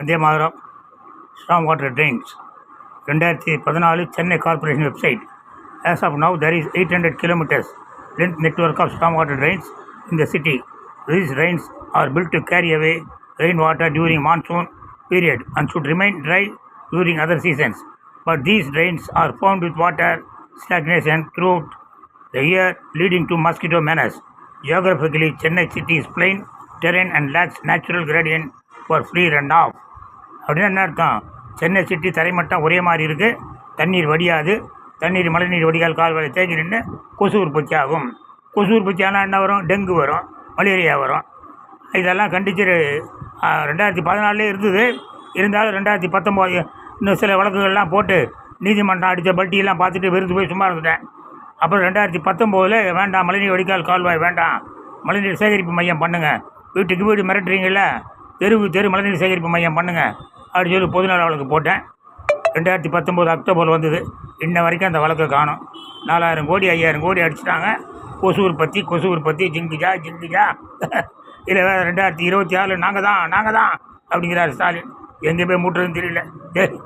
Vande Mataram strong water trains ரெண்டாயிரத்தி பதினாலு Chennai corporation website as of now there is eight hundred kilometres length network of storm water drains in the city. These drains are built to carry away rainwater during monsoon period and should remain dry during other seasons. But these drains are formed with water stagnation throughout the year, leading to mosquito menace. Geographically, Chennai city is plain terrain and lacks natural gradient for free runoff அப்படின்னு என்ன அர்த்தம்? Chennai city தரைமட்டம் ஒரே மாதிரி இருக்குது தண்ணீர் வடியாது. தண்ணீர் மழைநீர் வடிகால் கால்வாய் தேங்கி நின்று கொசு உற்பத்தி ஆகும். கொசு உற்பத்தி ஆனால் என்ன வரும்? டெங்கு வரும். மலேரியா வரும். இதெல்லாம் கண்டிச்சு ரெண்டாயிரத்தி பதினாலே இருந்தது. இருந்தாலும் ரெண்டாயிரத்தி பத்தொம்போது இன்னும் சில வழக்குகள்லாம் போட்டு நீதிமன்றம் அடித்த பல்ட்டியெல்லாம் பார்த்துட்டு விருந்து போய் சும்மா இருந்துட்டேன். அப்புறம் ரெண்டாயிரத்தி பத்தொம்போதில் வேண்டாம் மழைநீர் வடிகால் கால்வாய் வேண்டாம். மழைநீர் சேகரிப்பு மையம் பண்ணுங்கள் வீட்டுக்கு வீடு மிரட்டுறீங்கள தெருவு தெரு மழைநீர் சேகரிப்பு மையம் பண்ணுங்கள் அப்படின்னு சொல்லி பொதுநல வழக்கு போட்டேன். ரெண்டாயிரத்தி பத்தொம்போது அக்டோபர் வந்தது. இன்ன வரைக்கும் அந்த வழக்கை காணும். நாலாயிரம் கோடி ஐயாயிரம் கோடி அடிச்சிட்டாங்க. கொசு உற்பத்தி கொசு உற்பத்தி ஜிங்குஜா ஜிங்குஜா. இல்லை ரெண்டாயிரத்தி இருபத்தி ஆறு நாங்கள் தான் நாங்கள் தான் அப்படிங்கிறார் ஸ்டாலின். எங்கே போய் மூட்டுறதுன்னு தெரியல. சரி